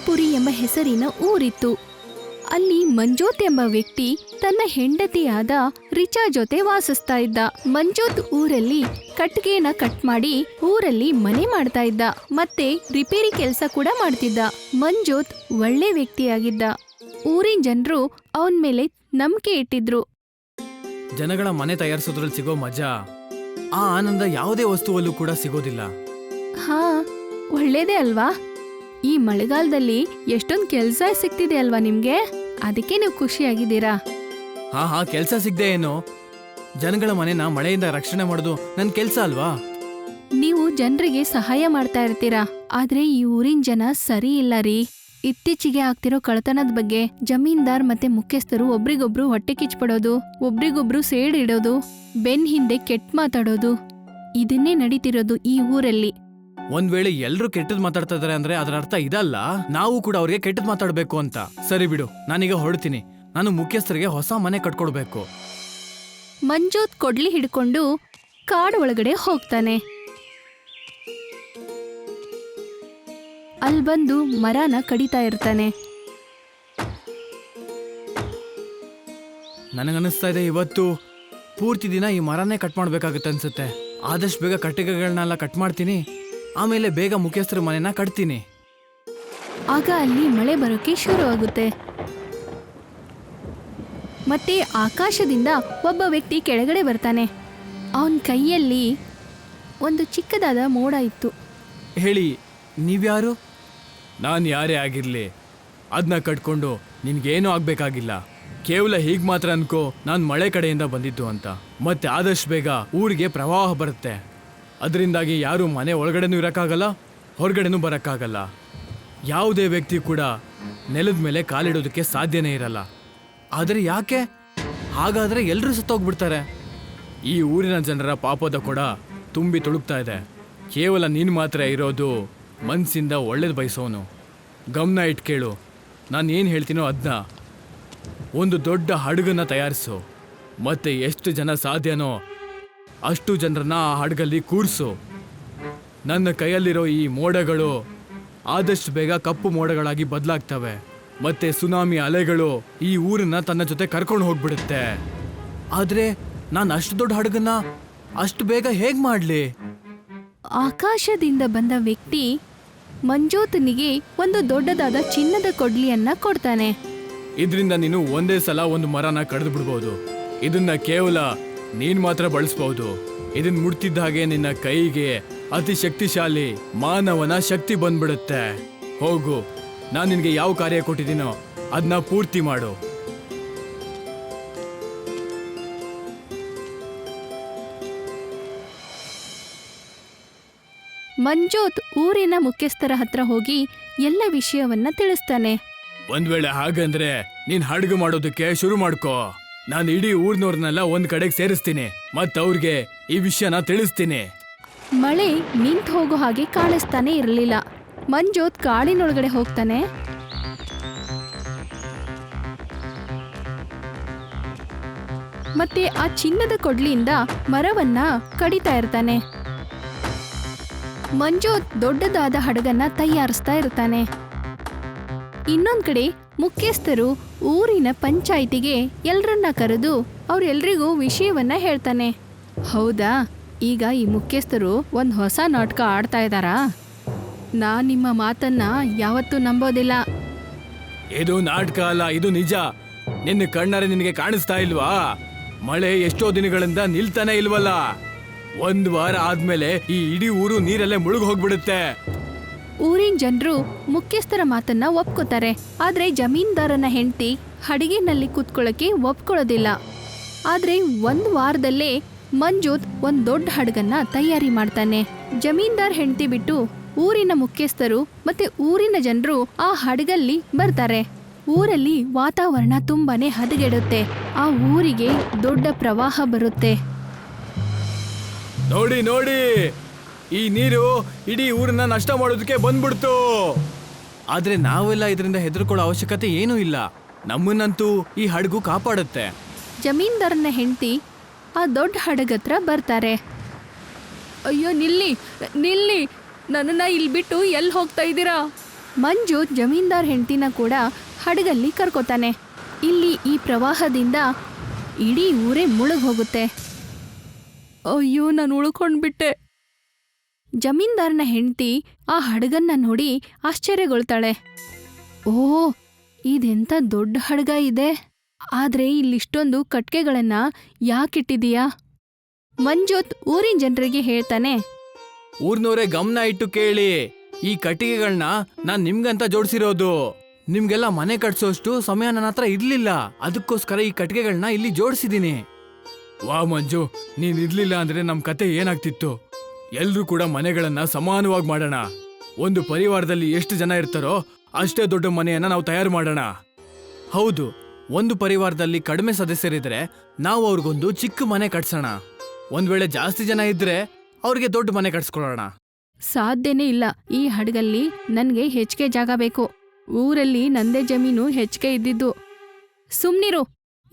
ರಾಂಪುರಿ ಎಂಬ ಹೆಸರಿನ ಊರಿತ್ತು. ಅಲ್ಲಿ ಮಂಜೋತ್ ಎಂಬ ವ್ಯಕ್ತಿ ತನ್ನ ಹೆಂಡತಿಯಾದ ರಿಚಾ ಜೊತೆ ವಾಸಿಸ್ತಾ ಇದ್ದ. ಮಂಜೋತ್ ಊರಲ್ಲಿ ಕಟ್ಗೆನ ಕಟ್ ಮಾಡಿ ಊರಲ್ಲಿ ಮನೆ ಮಾಡ್ತಾ ಇದ್ದ. ಮತ್ತೆ ರಿಪೇರಿ ಕೆಲಸ ಕೂಡ ಮಾಡ್ತಿದ್ದ. ಮಂಜೋತ್ ಒಳ್ಳೆ ವ್ಯಕ್ತಿಯಾಗಿದ್ದ. ಊರಿನ ಜನರು ಅವನ ಮೇಲೆ ನಂಬಿಕೆ ಇಟ್ಟಿದ್ರು. ಜನಗಳ ಮನೆ ತಯಾರಿಸೋದ್ರಲ್ಲಿ ಸಿಗೋ ಮಜಾ ಆ ಆನಂದ ಯಾವುದೇ ವಸ್ತುವಲ್ಲೂ ಕೂಡ ಸಿಗೋದಿಲ್ಲ. ಹಾ ಒಳ್ಳೇದೇ ಅಲ್ವಾ? ಈ ಮಳೆಗಾಲದಲ್ಲಿ ಎಷ್ಟೊಂದ್ ಕೆಲ್ಸ ಸಿಗ್ತಿದೆ ಅಲ್ವಾ ನಿಮ್ಗೆ? ಅದಕ್ಕೆ ನೀವು ಖುಷಿಯಾಗಿದ್ದೀರಾ? ಹಾ ಹಾ ಕೆಲ್ಸ ಸಿಗ್ದೆ ಏನು. ಜನಗಳ ಮನೆನ ಮಳೆಯಿಂದ ರಕ್ಷಣೆ ಮಾಡೋದು ನನ್ ಕೆಲ್ಸ ಅಲ್ವಾ? ನೀವು ಜನರಿಗೆ ಸಹಾಯ ಮಾಡ್ತಾ ಇರ್ತೀರಾ? ಆದ್ರೆ ಈ ಊರಿನ ಜನ ಸರಿ ಇಲ್ಲ ರೀ. ಇತ್ತೀಚೆಗೆ ಆಗ್ತಿರೋ ಕಳ್ತನದ ಬಗ್ಗೆ ಜಮೀನ್ದಾರ್ ಮತ್ತೆ ಮುಖ್ಯಸ್ಥರು ಒಬ್ರಿಗೊಬ್ರು ಹೊಟ್ಟೆ ಕಿಚ್ಪಡೋದು ಒಬ್ರಿಗೊಬ್ರು ಸೇಡ್ ಇಡೋದು ಬೆನ್ ಹಿಂದೆ ಕೆಟ್ಟ ಮಾತಾಡೋದು. ಇದನ್ನೇ ನಡೀತಿರೋದು ಈ ಊರಲ್ಲಿ. ಒಂದ್ ವೇಳೆ ಎಲ್ರು ಕೆಟ್ಟದ್ ಮಾತಾಡ್ತಾ ಇದಾರೆ ಅಂದ್ರೆ ಅದರ ಅರ್ಥ ಇದಲ್ಲ. ನಾವು ಕೂಡ ಅವ್ರಿಗೆ ಕೆಟ್ಟದ್ ಮಾತಾಡ್ಬೇಕು ಅಂತ. ಸರಿ ಬಿಡು ನಾನೀಗ ಹೊರಡ್ತೀನಿ. ನಾನು ಮುಖ್ಯಸ್ಥರಿಗೆ ಹೊಸ ಮನೆ ಕಟ್ಕೊಡ್ಬೇಕು. ಮಂಜೋತ್ ಕೊಡ್ಲಿ ಹಿಡ್ಕೊಂಡು ಕಾಡು ಒಳಗಡೆ ಹೋಗ್ತಾನೆ. ಅಲ್ಲಿ ಬಂದು ಮರನ ಕಡಿತಾ ಇರ್ತಾನೆ. ನನಗನ್ನಿಸ್ತಾ ಇದೆ ಇವತ್ತು. ಪೂರ್ತಿ ದಿನ ಈ ಮರನೇ ಕಟ್ ಮಾಡ್ಬೇಕಾಗತ್ತೆ ಅನ್ಸುತ್ತೆ. ಆದಷ್ಟು ಬೇಗ ಕಟ್ಟಿಗೆಗಳನ್ನೆಲ್ಲ ಕಟ್ ಮಾಡ್ತೀನಿ. ಆಮೇಲೆ ಬೇಗ ಮುಖ್ಯಸ್ಥರ ಮನೆನ ಕಟ್ತೀನಿ. ಆಗ ಅಲ್ಲಿ ಮಳೆ ಬರೋಕೆ ಶುರು ಆಗುತ್ತೆ. ಮತ್ತೆ ಆಕಾಶದಿಂದ ಒಬ್ಬ ವ್ಯಕ್ತಿ ಕೆಳಗಡೆ ಬರ್ತಾನೆ. ಅವನ ಕೈಯಲ್ಲಿ ಒಂದು ಚಿಕ್ಕದಾದ ಮೋಡ ಇತ್ತು. ಹೇಳಿ ನೀವ್ಯಾರು? ನಾನು ಯಾರೇ ಆಗಿರ್ಲಿ ಅದನ್ನ ಕಟ್ಕೊಂಡು ನಿನ್ಗೇನೂ ಆಗ್ಬೇಕಾಗಿಲ್ಲ. ಕೇವಲ ಹೀಗೆ ಮಾತ್ರ ಅನ್ಕೋ ನಾನು ಮಳೆ ಕಡೆಯಿಂದ ಬಂದಿದ್ದು ಅಂತ. ಮತ್ತೆ ಆದಷ್ಟು ಬೇಗ ಊರಿಗೆ ಪ್ರವಾಹ ಬರುತ್ತೆ. ಅದರಿಂದಾಗಿ ಯಾರು ಮನೆ ಒಳಗಡೆನೂ ಇರೋಕ್ಕಾಗಲ್ಲ, ಹೊರಗಡೆನೂ ಬರೋಕ್ಕಾಗಲ್ಲ. ಯಾವುದೇ ವ್ಯಕ್ತಿ ಕೂಡ ನೆಲದ ಮೇಲೆ ಕಾಲಿಡೋದಕ್ಕೆ ಸಾಧ್ಯನೇ ಇರಲ್ಲ. ಆದರೆ ಯಾಕೆ? ಹಾಗಾದರೆ ಎಲ್ಲರೂ ಸತ್ತೋಗ್ಬಿಡ್ತಾರೆ. ಈ ಊರಿನ ಜನರ ಪಾಪದ ಕೂಡ ತುಂಬಿ ತುಳುಕ್ತಾ ಇದೆ. ಕೇವಲ ನೀನು ಮಾತ್ರ ಇರೋದು ಮನಸ್ಸಿಂದ ಒಳ್ಳೇದು ಬಯಸೋನು. ಗಮನ ಇಟ್ಕೇಳು ನಾನು ಏನು ಹೇಳ್ತೀನೋ ಅದನ್ನ ಒಂದು ದೊಡ್ಡ ಹಡಗನ್ನು ತಯಾರಿಸು. ಮತ್ತೆ ಎಷ್ಟು ಜನ ಸಾಧ್ಯನೋ ಅಷ್ಟು ಜನರನ್ನ ಆ ಹಡಗಲ್ಲಿ ಕೂರಿಸು. ನನ್ನ ಕೈಯಲ್ಲಿರೋ ಈ ಮೋಡಗಳು ಆದಷ್ಟು ಬೇಗ ಕಪ್ಪು ಮೋಡಗಳಾಗಿ ಬದಲಾಗ್ತವೆ. ಮತ್ತೆ ಸುನಾಮಿ ಅಲೆಗಳು ಈ ಊರನ್ನ ತನ್ನ ಜೊತೆ ಕರ್ಕೊಂಡು ಹೋಗ್ಬಿಡುತ್ತೆ. ಆದ್ರೆ ನಾನು ಅಷ್ಟು ದೊಡ್ಡ ಹಡಗನ್ನ ಅಷ್ಟು ಬೇಗ ಹೇಗ್ ಮಾಡ್ಲಿ? ಆಕಾಶದಿಂದ ಬಂದ ವ್ಯಕ್ತಿ ಮಂಜೋತನಿಗೆ ಒಂದು ದೊಡ್ಡದಾದ ಚಿನ್ನದ ಕೊಡ್ಲಿಯನ್ನ ಕೊಡ್ತಾನೆ. ಇದರಿಂದ ನೀನು ಒಂದೇ ಸಲ ಒಂದು ಮರನ ಕಡಿದು ಬಿಡ್ಬೋದು. ಇದನ್ನ ಕೇವಲ ನೀನ್ ಮಾತ್ರ ಬಳಸ್ಬಹುದು. ಇದನ್ ಮುಡ್ತಿದ್ದ ಹಾಗೆ ನಿನ್ನ ಕೈಗೆ ಅತಿ ಶಕ್ತಿಶಾಲಿ ಮಾನವನ ಶಕ್ತಿ ಬಂದ್ಬಿಡುತ್ತೆ. ಹೋಗು ನಾನು ನಿನ್ಗೆ ಯಾವ ಕಾರ್ಯ ಕೊಟ್ಟಿದ್ದೀನೋ ಅದನ್ನ ಪೂರ್ತಿ ಮಾಡು. ಮಂಜೋತ್ ಊರಿನ ಮುಖ್ಯಸ್ಥರ ಹತ್ರ ಹೋಗಿ ಎಲ್ಲ ವಿಷಯವನ್ನ ತಿಳಿಸ್ತಾನೆ. ಒಂದ್ ವೇಳೆ ಹಾಗಂದ್ರೆ ನೀನ್ ಹಡಗು ಮಾಡೋದಕ್ಕೆ ಶುರು ಮಾಡ್ಕೋ. ನಾನು ಇಡೀ ಊರ್ನವ್ರನ್ನೆಲ್ಲ ಒಂದ್ ಕಡೆಗೆ ಸೇರಿಸ್ತೀನಿ ಅವ್ರಿಗೆ ಈ ವಿಷಯನ ತಿಳಿಸ್ತೀನಿ. ಮಳೆ ನಿಂತ್ ಹೋಗೋ ಹಾಗೆ ಕಾಣಿಸ್ತಾನೆ ಇರಲಿಲ್ಲ. ಮಂಜೋತ್ ಕಾಡಿನೊಳಗಡೆ ಹೋಗ್ತಾನೆ. ಮತ್ತೆ ಆ ಚಿನ್ನದ ಕೊಡ್ಲಿಯಿಂದ ಮರವನ್ನ ಕಡಿತಾ ಇರ್ತಾನೆ. ಮಂಜೋತ್ ದೊಡ್ಡದಾದ ಹಡಗನ್ನ ತಯಾರಿಸ್ತಾ ಇರ್ತಾನೆ. ಇನ್ನೊಂದ್ ಕಡೆ ಮುಖ್ಯಸ್ಥರು ಊರಿನ ಪಂಚಾಯಿತಿಗೆ ಎಲ್ಲರನ್ನ ಕರೆದು ಅವರೆಲ್ರಿಗೂ ವಿಷಯವನ್ನ ಹೇಳ್ತಾನೆ. ಹೌದಾ? ಈಗ ಈ ಮುಖ್ಯಸ್ಥರು ಒಂದು ಹೊಸ ನಾಟಕ ಆಡ್ತಾ ಇದ್ದಾರಾ? ನಾ ನಿಮ್ಮ ಮಾತನ್ನ ಯಾವತ್ತೂ ನಂಬೋದಿಲ್ಲ. ಇದು ನಾಟಕ ಅಲ್ಲ, ಇದು ನಿಜ. ನಿನ್ನ ಕಣ್ಣರೆ ನಿನಗೆ ಕಾಣಿಸ್ತಾ ಇಲ್ವಾ? ಮಳೆ ಎಷ್ಟೋ ದಿನಗಳಿಂದ ನಿಲ್ತಾನೆ ಇಲ್ವಲ್ಲ? ಒಂದ್ ವಾರ ಆದ್ಮೇಲೆ ಈ ಇಡೀ ಊರು ನೀರಲ್ಲೇ ಮುಳುಗ್ ಹೋಗ್ಬಿಡುತ್ತೆ ಊರಿನ ಜನರು ಮುಖ್ಯಸ್ಥರ ಮಾತನ್ನ ಒಪ್ಕೋತಾರೆ. ಆದ್ರೆ ಜಮೀನ್ದಾರನ ಹೆಂಡತಿ ಹಡಗಿನಲ್ಲಿ ಕೂತ್ಕೊಳ್ಳಕ್ಕೆ ಒಪ್ಕೊಳ್ಳೋದಿಲ್ಲ ಆದ್ರೆ ಒಂದ್ ವಾರದಲ್ಲೇ ಮಂಜೂತ್ ಒಂದ್ ದೊಡ್ಡ ಹಡಗನ್ನ ತಯಾರಿ ಮಾಡ್ತಾನೆ. ಜಮೀನ್ದಾರ್ ಹೆಂಡತಿ ಬಿಟ್ಟು ಊರಿನ ಮುಖ್ಯಸ್ಥರು ಮತ್ತೆ ಊರಿನ ಜನರು ಆ ಹಡಗಲ್ಲಿ ಬರ್ತಾರೆ. ಊರಲ್ಲಿ ವಾತಾವರಣ ತುಂಬಾನೇ ಹದಗೆಡುತ್ತೆ. ಆ ಊರಿಗೆ ದೊಡ್ಡ ಪ್ರವಾಹ ಬರುತ್ತೆ. ನೋಡಿ ನೋಡಿ! ಈ ನೀರು ಇಡೀ ಊರನ್ನ ನಷ್ಟ ಮಾಡೋದಕ್ಕೆ ಬಂದ್ಬಿಡ್ತು. ಆದ್ರೆ ನಾವೆಲ್ಲ ಇದರಿಂದ ಹೆದರ್ಕೊಳ್ಳೋ ಅವಶ್ಯಕತೆ ಏನೂ ಇಲ್ಲ. ನಮ್ಮನ್ನಂತೂ ಈ ಹಡಗು ಕಾಪಾಡುತ್ತೆ. ಜಮೀನ್ದಾರನ ಹೆಂಡತಿ ಆ ದೊಡ್ಡ ಹಡಗತ್ರ ಬರ್ತಾರೆ. ಅಯ್ಯೋ ನಿಲ್ಲಿ ನಿಲ್ಲಿ ನನ್ನನ್ನ ಇಲ್ಲಿ ಬಿಟ್ಟು ಎಲ್ಲಿ ಹೋಗ್ತಾ ಇದ್ದೀರಾ? ಮಂಜು ಜಮೀನ್ದಾರ್ ಹೆಂಡತಿನ ಕೂಡ ಹಡಗಲ್ಲಿ ಕರ್ಕೋತಾನೆ. ಇಲ್ಲಿ ಈ ಪ್ರವಾಹದಿಂದ ಇಡೀ ಊರೇ ಮುಳುಗ್ ಹೋಗುತ್ತೆ ಅಯ್ಯೋ ನಾನು ಉಳ್ಕೊಂಡ್ಬಿಟ್ಟೆ. ಜಮೀನ್ದಾರನ ಹೆಂಡತಿ ಆ ಹಡಗನ್ನ ನೋಡಿ ಆಶ್ಚರ್ಯಗೊಳ್ತಾಳೆ. ಓ ಇದೆಂತ ದೊಡ್ಡ ಹಡಗ ಇದೆ. ಆದ್ರೆ ಇಲ್ಲಿಷ್ಟೊಂದು ಕಟ್ಕೆಗಳನ್ನ ಯಾಕಿಟ್ಟಿದೀಯಾ ಮಂಜುತ್ ಊರಿನ ಜನರಿಗೆ ಹೇಳ್ತಾನೆ. ಊರ್ನವರೇ ಗಮನ ಇಟ್ಟು ಕೇಳಿ. ಈ ಕಟ್ಟಿಗೆಗಳನ್ನ ನಾನ್ ನಿಮ್ಗಂತ ಜೋಡಿಸಿರೋದು. ನಿಮ್ಗೆಲ್ಲ ಮನೆ ಕಟ್ಸೋಷ್ಟು ಸಮಯ ನನ್ನ ಹತ್ರ ಇರ್ಲಿಲ್ಲ. ಅದಕ್ಕೋಸ್ಕರ ಈ ಕಟ್ಟಿಗೆಗಳನ್ನ ಇಲ್ಲಿ ಜೋಡಿಸಿದೀನಿ. ವಾ ಮಂಜು, ನೀನ್ ಇರ್ಲಿಲ್ಲ ಅಂದ್ರೆ ನಮ್ ಕತೆ ಏನಾಗ್ತಿತ್ತು? ಎಲ್ರೂ ಕೂಡ ಮನೆಗಳನ್ನ ಸಮಾನವಾಗಿ ಮಾಡೋಣ. ಒಂದು ಪರಿವಾರದಲ್ಲಿ ಎಷ್ಟು ಜನ ಇರ್ತಾರೋ ಅಷ್ಟೇ ದೊಡ್ಡ ಮನೆಯನ್ನ ನಾವು ತಯಾರು ಮಾಡೋಣ. ಹೌದು, ಒಂದು ಪರಿವಾರದಲ್ಲಿ ಕಡಿಮೆ ಸದಸ್ಯರಿದ್ರೆ ನಾವು ಅವ್ರಿಗೊಂದು ಚಿಕ್ಕ ಮನೆ ಕಟ್ಸೋಣ. ಒಂದ್ ವೇಳೆ ಜಾಸ್ತಿ ಜನ ಇದ್ರೆ ಅವ್ರಿಗೆ ದೊಡ್ಡ ಮನೆ ಕಟ್ಸ್ಕೊಳ್ಳೋಣ. ಸಾಧ್ಯನೇ ಇಲ್ಲ. ಈ ಹಡಗಲ್ಲಿ ನನ್ಗೆ ಹೆಚ್ಚಿಗೆ ಜಾಗ ಬೇಕು. ಊರಲ್ಲಿ ನಂದೇ ಜಮೀನು ಹೆಚ್ಚಿಗೆ ಇದ್ದಿದ್ದು. ಸುಮ್ನಿರು,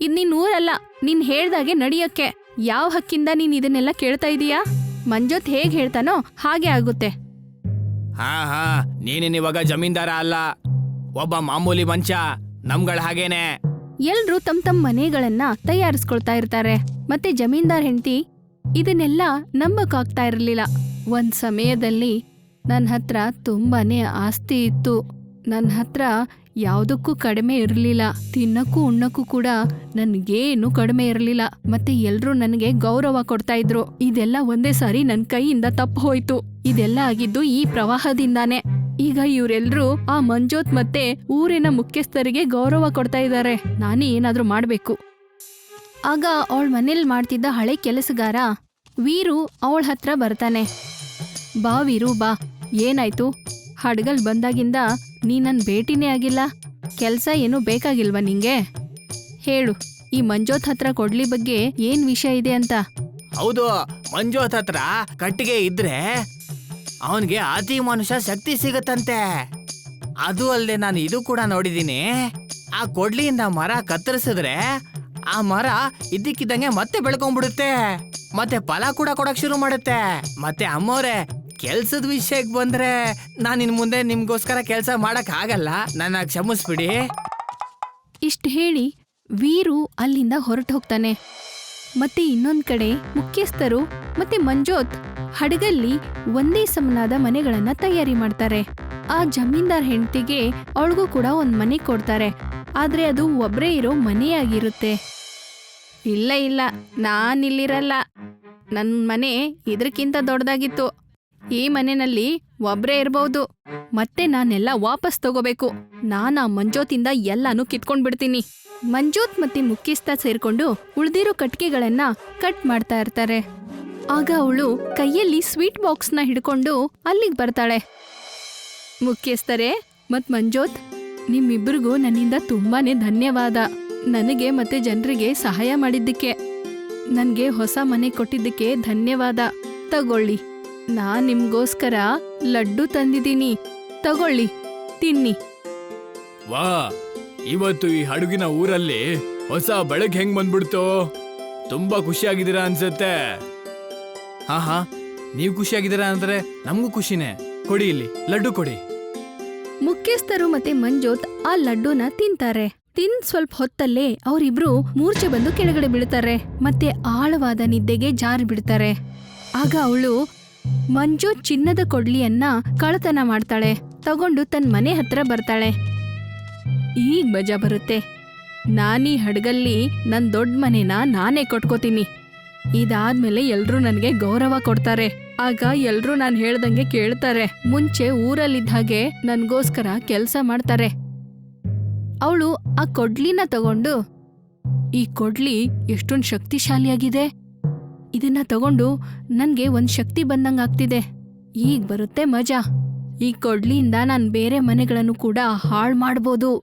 ಇದ್ ನಿನ್ ಊರಲ್ಲ, ನೀನ್ ಹೇಳ್ದಾಗೆ ನಡಿಯಕ್ಕೆ. ಯಾವ ಹಕ್ಕಿಂದ ನೀನ್ ಇದನ್ನೆಲ್ಲ ಕೇಳ್ತಾ ಇದೀಯಾ? ಮಂಜೋತ್ ಹೇಗ್ ಹೇಳ್ತಾನೋ ಹಾಗೆ ಆಗುತ್ತೆ. ಹಾ ಹಾ ನೀನೇನ್ ಇವಾಗ ಜಮೀನ್ದಾರ ಅಲ್ಲ. ಒಬ್ಬ ಮಾಮೂಲಿ ಮಂಚ ನಮ್ಗಳ ಹಾಗೇನೆ. ಎಲ್ರೂ ತಮ್ ತಮ್ ಮನೆಗಳನ್ನ ತಯಾರಿಸ್ಕೊಳ್ತಾ ಇರ್ತಾರೆ. ಮತ್ತೆ ಜಮೀನ್ದಾರ್ ಹೆಂಡತಿ ಇದನ್ನೆಲ್ಲ ನಂಬಕ್ಕಾಗ್ತಾ ಇರಲಿಲ್ಲ. ಒಂದ್ ಸಮಯದಲ್ಲಿ ನನ್ನ ಹತ್ರ ತುಂಬಾನೇ ಆಸ್ತಿ ಇತ್ತು. ನನ್ನ ಹತ್ರ ಯಾವುದಕ್ಕೂ ಕಡಿಮೆ ಇರಲಿಲ್ಲ. ತಿನ್ನಕ್ಕೂ ಉಣ್ಣಕ್ಕೂ ಕೂಡ ನನ್ಗೇನು ಕಡಿಮೆ ಇರಲಿಲ್ಲ. ಮತ್ತೆ ಎಲ್ಲರೂ ನನಗೆ ಗೌರವ ಕೊಡ್ತಾ ಇದ್ರು. ಇದೆಲ್ಲ ಒಂದೇ ಸಾರಿ ನನ್ ಕೈಯಿಂದ ತಪ್ಪು ಹೋಯ್ತು. ಇದೆಲ್ಲ ಆಗಿದ್ದು ಈ ಪ್ರವಾಹದಿಂದಾನೇ. ಈಗ ಇವರೆಲ್ಲರೂ ಆ ಮಂಜೋತ್ ಮತ್ತೆ ಊರಿನ ಮುಖ್ಯಸ್ಥರಿಗೆ ಗೌರವ ಕೊಡ್ತಾ ಇದ್ದಾರೆ ನಾನೇ ಏನಾದರೂ ಮಾಡ್ಬೇಕು. ಆಗ ಅವಳ ಮನೇಲಿ ಮಾಡ್ತಿದ್ದ ಹಳೆ ಕೆಲಸಗಾರ ವೀರು ಅವಳ ಹತ್ರ ಬರ್ತಾನೆ. ಬಾ ವೀರು, ಬಾ. ಏನಾಯ್ತು? ಹಡಗಲ್ ಬಂದಾಗಿಂದ ನೀ ನನ್ನ ಭೇಟಿನೇ ಆಗಿಲ್ಲ. ಕೆಲಸ ಏನೂ ಬೇಕಾಗಿಲ್ವಾ ನಿಂಗೆ? ಹೇಳು, ಈ ಮಂಜೋತ್ ಹತ್ರ ಕೊಡ್ಲಿ ಬಗ್ಗೆ ಏನ್ ವಿಷಯ ಇದೆ ಅಂತ? ಹೌದು, ಮಂಜೋತ್ ಹತ್ರ ಕಟ್ಟಿಗೆ ಇದ್ರೆ ಅವನಿಗೆ ಅತಿ ಮನುಷ್ಯ ಶಕ್ತಿ ಸಿಗತ್ತಂತೆ. ಅದು ಅಲ್ಲದೆ ನಾನು ಇದು ಕೂಡ ನೋಡಿದ್ದೀನಿ ಆ ಕೊಡ್ಲಿಯಿಂದ ಮರ ಕತ್ತರಿಸಿದ್ರೆ ಆ ಮರ ಇದ್ದಕ್ಕಿದ್ದಂಗೆ ಮತ್ತೆ ಬೆಳ್ಕೊಂಡ್ಬಿಡುತ್ತೆ ಮತ್ತೆ ಫಲ ಕೂಡ ಕೊಡಕ್ ಶುರು ಮಾಡುತ್ತೆ. ಮತ್ತೆ ಅಮ್ಮವ್ರೆ ಕೆಲ್ಸದ ವಿಷಯಕ್ಕೆ ಬಂದ್ರೆ ನಾನು ಇನ್ ಮುಂದೆ ನಿಮ್ಗೋಸ್ಕರ ಕೆಲಸ ಮಾಡಕ್ ಆಗಲ್ಲ. ನನ್ನ ಕ್ಷಮಿಸ್ಬಿಡಿ. ಇಷ್ಟು ಹೇಳಿ ವೀರು ಅಲ್ಲಿಂದ ಹೊರಟು ಹೋಗ್ತಾನೆ. ಮತ್ತೆ ಇನ್ನೊಂದ್ ಕಡೆ ಮುಖ್ಯಸ್ಥರು ಮತ್ತೆ ಮಂಜೋತ್ ಹಡಗಲ್ಲಿ ಒಂದೇ ಸಮನಾದ ಮನೆಗಳನ್ನ ತಯಾರಿ ಮಾಡ್ತಾರೆ. ಆ ಜಮೀನ್ದಾರ್ ಹೆಂಡತಿಗೆ ಅವಳಿಗೂ ಕೂಡ ಒಂದ್ ಮನೆ ಕೊಡ್ತಾರೆ. ಆದ್ರೆ ಅದು ಒಬ್ರೇ ಇರೋ ಮನೆಯಾಗಿರುತ್ತೆ. ಇಲ್ಲ ಇಲ್ಲ, ನಾನಿಲ್ಲಿರಲ್ಲ. ನನ್ನ ಮನೆ ಇದ್ರಕ್ಕಿಂತ ದೊಡ್ಡದಾಗಿತ್ತು. ಈ ಮನೆಯಲ್ಲಿ ಒಬ್ರೇ ಇರ್ಬಹುದು ಮತ್ತೆ ನಾನೆಲ್ಲ ವಾಪಸ್ ತಗೋಬೇಕು. ನಾನ್ ಆ ಮಂಜೋತಿಂದ ಎಲ್ಲಾನು ಕಿತ್ಕೊಂಡ್ ಬಿಡ್ತೀನಿ ಮಂಜೋತ್ ಮತ್ತೆ ಮುಖ್ಯಸ್ಥ ಸೇರ್ಕೊಂಡು ಉಳ್ದಿರೋ ಕಟ್ಕೆಗಳನ್ನ ಕಟ್ ಮಾಡ್ತಾ ಇರ್ತಾರೆ. ಆಗ ಅವಳು ಕೈಯಲ್ಲಿ ಸ್ವೀಟ್ನ ಹಿಡ್ಕೊಂಡು ಅಲ್ಲಿಗೆ ಬರ್ತಾಳೆ. ಮುಖ್ಯಸ್ಥರೇ, ಮತ್ ಮಂಜೋತ್, ನಿಮ್ಮಿಬ್ರಿಗೂ ನನ್ನಿಂದ ತುಂಬಾನೇ ಧನ್ಯವಾದ. ನನಗೆ ಮತ್ತೆ ಜನರಿಗೆ ಸಹಾಯ ಮಾಡಿದ್ದಕ್ಕೆ. ನನ್ಗೆ ಹೊಸ ಮನೆ ಕೊಟ್ಟಿದ್ದಕ್ಕೆ ಧನ್ಯವಾದ. ತಗೊಳ್ಳಿ. ನಾನ್ ನಿಮ್ಗೋಸ್ಕರ ಲಡ್ಡು ತಂದಿದ್ದೀನಿ. ತಗೊಳ್ಳಿ ತಿನ್ನಿ. ವಾ ಇವತ್ತು ಈ ಹಡುಗಿನ ಊರಲ್ಲಿ ಹೊಸ ಬೆಳಕ್ ಹೆಂಗ್ ಬಂದ್ಬಿಡ್ತು? ತುಂಬಾ ಖುಷಿಯಾಗಿದ್ದೀರಾ ಅನ್ಸತ್ತೆ. ಹಾ ಹಾ ನೀವು ಖುಷಿಯಾಗಿದ್ದೀರಾ ಅಂದ್ರೆ ನಮಗೂ ಖುಷಿನೇ. ಕೊಡಿ ಇಲ್ಲಿ ಲಡ್ಡು ಕೊಡಿ. ಮುಖ್ಯಸ್ಥರು ಮತ್ತೆ ಮಂಜೋತ್ ಆ ಲಡ್ಡುನ ತಿಂತಾರೆ. ತಿನ್ ಸ್ವಲ್ಪ ಹೊತ್ತಲ್ಲೇ ಅವರಿಬ್ರು ಮೂರ್ಛೆ ಬಂದು ಕೆಳಗಡೆ ಬೀಳ್ತಾರೆ. ಮತ್ತೆ ಆಳವಾದ ನಿದ್ದೆಗೆ ಜಾರಿ ಬಿಡ್ತಾರೆ ಆಗ ಅವಳು ಮಂಜು ಚಿನ್ನದ ಕೊಡ್ಲಿಯನ್ನ ಕಳತನ ಮಾಡ್ತಾಳೆ. ತಗೊಂಡು ತನ್ನ ಮನೆ ಹತ್ರ ಬರ್ತಾಳೆ. ಈಗ ಮಜಾ ಬರುತ್ತೆ. ನಾನೀ ಹಡಗಲ್ಲಿ ನನ್ನ ದೊಡ್ಡ ಮನೆನ ನಾನೇ ಕೊಟ್ಕೋತೀನಿ. ಇದಾದ್ಮೇಲೆ ಎಲ್ರೂ ನನಗೆ ಗೌರವ ಕೊಡ್ತಾರೆ. ಆಗ ಎಲ್ರೂ ನಾನು ಹೇಳ್ದಂಗೆ ಕೇಳ್ತಾರೆ. ಮುಂಚೆ ಊರಲ್ಲಿದ್ದ ಹಾಗೆ ನನಗೋಸ್ಕರ ಕೆಲಸ ಮಾಡ್ತಾರೆ. ಅವಳು ಆ ಕೊಡ್ಲಿನ ತಗೊಂಡು, ಈ ಕೊಡ್ಲಿ ಎಷ್ಟೊಂದು ಶಕ್ತಿಶಾಲಿಯಾಗಿದೆ. ಇದನ್ನ ತಗೊಂಡು ನನಗೆ ಒಂದು ಶಕ್ತಿ ಬಂದಂಗೆ ಆಗ್ತಿದೆ. ಈಗ ಬರುತ್ತೆ ಮಜಾ. ಈ ಕೊಡ್ಲಿಯಿಂದ ನಾನು ಬೇರೆ ಮನೆಗಳನ್ನು ಕೂಡ ಹಾಳ್ ಮಾಡ್ಬೋದು.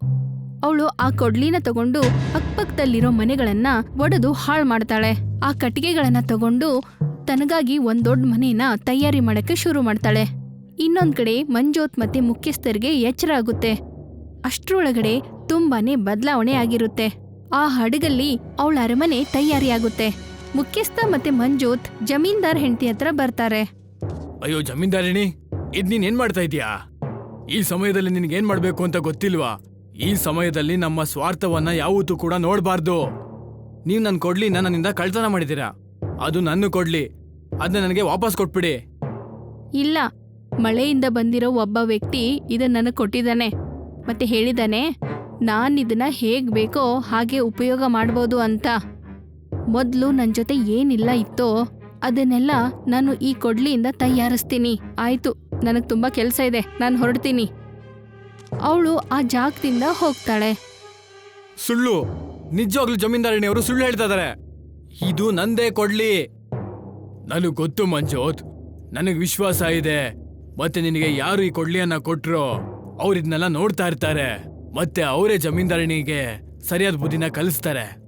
ಅವಳು ಆ ಕೊಡ್ಲಿನ ತಗೊಂಡು ಅಕ್ಕಪಕ್ಕದಲ್ಲಿರೋ ಮನೆಗಳನ್ನ ಒಡೆದು ಹಾಳ್ ಮಾಡ್ತಾಳೆ. ಆ ಕಟ್ಟಿಗೆಗಳನ್ನ ತಗೊಂಡು ತನಗಾಗಿ ಒಂದ್ ದೊಡ್ಡ ಮನೇನ ತಯಾರಿ ಮಾಡಕ್ಕೆ ಶುರು ಮಾಡ್ತಾಳೆ. ಇನ್ನೊಂದ್ ಕಡೆ ಮಂಜೋತ್ ಮತ್ತೆ ಮುಖ್ಯಸ್ಥರಿಗೆ ಎಚ್ಚರ ಆಗುತ್ತೆ. ಅಷ್ಟ್ರೊಳಗಡೆ ತುಂಬಾನೇ ಬದಲಾವಣೆ ಆಗಿರುತ್ತೆ. ಆ ಹಡಗಲ್ಲಿ ಅವಳ ಅರಮನೆ ತಯಾರಿಯಾಗುತ್ತೆ. ಮುಖ್ಯಸ್ಥ ಮತ್ತೆ ಮಂಜೋತ್ ಜಮೀನ್ದಾರ್ ಹೆಂಡತಿ ಹತ್ರ ಬರ್ತಾರೆ. ಅಯ್ಯೋ ಜಮೀನ್ದಾರಿಣಿ ಇದ್ ನೀನ್ ಏನ್ ಮಾಡ್ತಾ ಇದೀಯಾ ಈ ಸಮಯದಲ್ಲಿ ನಿನ್ಗೇನ್ ಮಾಡ್ಬೇಕು ಅಂತ ಗೊತ್ತಿಲ್ವಾ? ಈ ಸಮಯದಲ್ಲಿ ನಮ್ಮ ಸ್ವಾರ್ಥವನ್ನ ಯಾವತ್ತೂ ಕೂಡ ನೋಡಬಾರ್ದು. ನೀವು ನನ್ನ ಕೊಡ್ಲಿ ನನ್ನಿಂದ ಕಳ್ತನ ಮಾಡಿದ್ದೀರಾ? ಅದು ನನ್ನ ಕೊಡ್ಲಿ. ಅದನ್ನ ನನಗೆ ವಾಪಸ್ ಕೊಟ್ಬಿಡಿ. ಇಲ್ಲ ಮಳೆಯಿಂದ ಬಂದಿರೋ ಒಬ್ಬ ವ್ಯಕ್ತಿ ಇದನ್ನ ನನಗೆ ಕೊಟ್ಟಿದ್ದಾನೆ. ಮತ್ತೆ ಹೇಳಿದಾನೆ ನಾನು ಇದನ್ನ ಹೇಗ್ ಬೇಕೋ ಹಾಗೆ ಉಪಯೋಗ ಮಾಡ್ಬೋದು ಅಂತ. ಮೊದಲು ನನ್ನ ಜೊತೆ ಏನಿಲ್ಲ ಇತ್ತೋ, ಅದನ್ನೆಲ್ಲ ನಾನು ಈ ಕೊಡ್ಲಿಯಿಂದ ತಯಾರಿಸ್ತೀನಿ. ಆಯಿತು, ನನಗೆ ತುಂಬ ಕೆಲಸ ಇದೆ, ನಾನು ಹೊರಡ್ತೀನಿ. ಅವಳು ಆ ಜಾಗದಿಂದ ಹೋಗ್ತಾಳೆ. ಸುಳ್ಳು. ನಿಜವಾಗ್ಲೂ ಜಮೀನ್ದಾರಣಿಯವರು ಸುಳ್ಳು ಹೇಳ್ತಾ ಇದಾರೆ. ಇದು ನಂದೇ ಕೊಡ್ಲಿ. ನನಗೆ ಗೊತ್ತು ಮಂಜೋತ್. ನನಗೆ ವಿಶ್ವಾಸ ಇದೆ. ಮತ್ತೆ ನಿನಗೆ ಯಾರು ಈ ಕೊಡ್ಲಿಯನ್ನ ಕೊಟ್ರೋ, ಅವ್ರು ಇದನ್ನೆಲ್ಲ ನೋಡ್ತಾ ಇರ್ತಾರೆ. ಮತ್ತೆ ಅವರೇ ಜಮೀನ್ದಾರಣಿಗೆ ಸರಿಯಾದ ಬುದ್ಧಿನ ಕಲಿಸ್ತಾರೆ.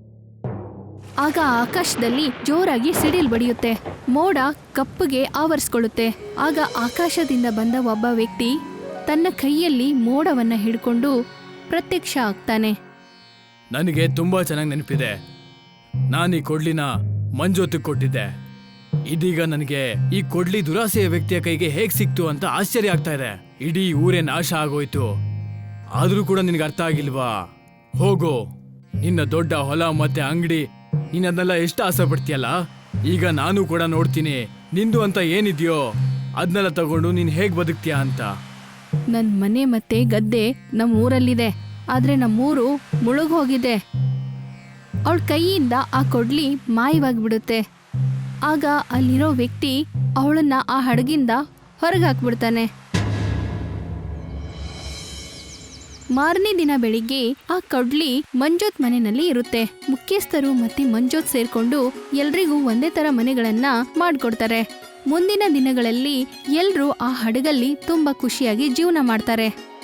ಆಗ ಆಕಾಶದಲ್ಲಿ ಜೋರಾಗಿ ಸಿಡಿಲ್ ಬಡಿಯುತ್ತೆ. ಮೋಡ ಕಪ್ಪಗೆ ಆವರಿಸ್ಕೊಳ್ಳುತ್ತೆ. ಆಗ ಆಕಾಶದಿಂದ ಬಂದ ಒಬ್ಬ ವ್ಯಕ್ತಿ ತನ್ನ ಕೈಯಲ್ಲಿ ಮೋಡವನ್ನ ಹಿಡ್ಕೊಂಡು ಪ್ರತ್ಯಕ್ಷ ಆಗ್ತಾನೆ. ನನಗೆ ತುಂಬಾ ಚೆನ್ನಾಗಿ ನೆನಪಿದೆ. ನಾನು ಈ ಕೊಡ್ಲಿನ ಮಂಜೋತಿ ಕೊಟ್ಟಿದ್ದೆ. ಇದೀಗ ನನಗೆ ಈ ಕೊಡ್ಲಿ ದುರಾಸೆಯ ವ್ಯಕ್ತಿಯ ಕೈಗೆ ಹೇಗೆ ಸಿಕ್ತು ಅಂತ ಆಶ್ಚರ್ಯ ಆಗ್ತಾ ಇದೆ. ಇಡೀ ಊರೇ ನಾಶ ಆಗೋಯ್ತು. ಆದರೂ ಕೂಡ ನಿನಗೆ ಅರ್ಥ ಆಗಿಲ್ವಾ? ಹೋಗು. ನಿನ್ನ ದೊಡ್ಡ ಹೊಲ ಮತ್ತೆ ಅಂಗಡಿ ನೀನ್ ಎಷ್ಟು ಆಸೆ ಪಡ್ತೀಯಲ್ಲ? ಈಗ ನಾನು ಕೂಡ ನೋಡ್ತೀನಿ. ನಿಂದು ಅಂತ ಏನಿದೆಯೋ ಅದನ್ನೆಲ್ಲ ತಗೊಂಡು ನೀನು ಹೇಗೆ ಬದುಕ್ತೀಯ ಅಂತ? ನನ್ನ ಮನೆ ಮತ್ತೆ ಗದ್ದೆ ನಮ್ಮ ಊರಲ್ಲಿದೆ ಆದ್ರೆ ನಮ್ಮೂರು ಮುಳುಗ್ ಹೋಗಿದೆ ಅವಳ ಕೈಯಿಂದ ಆ ಕೊಡ್ಲಿ ಮಾಯವಾಗಿಬಿಡುತ್ತೆ. ಆಗ ಅಲ್ಲಿರೋ ವ್ಯಕ್ತಿ ಅವಳನ್ನ ಆ ಹಡಗಿಂದ ಹೊರಗೆ ಹಾಕ್ಬಿಡ್ತಾನೆ. ಮಾರನೇ ದಿನ ಬೆಳಿಗ್ಗೆ ಆ ಕಡ್ಲಿ ಮಂಜೋತ್ ಮನೆಯಲ್ಲಿ ಇರುತ್ತೆ. ಮುಖ್ಯಸ್ಥರು ಮತ್ತೆ ಮಂಜೋತ್ ಸೇರ್ಕೊಂಡು ಎಲ್ರಿಗೂ ಒಂದೇ ತರ ಮನೆಗಳನ್ನ ಮಾಡ್ಕೊಡ್ತಾರೆ. ಮುಂದಿನ ದಿನಗಳಲ್ಲಿ ಎಲ್ರೂ ಆ ಹಡಗಲ್ಲಿ ತುಂಬಾ ಖುಷಿಯಾಗಿ ಜೀವನ ಮಾಡ್ತಾರೆ.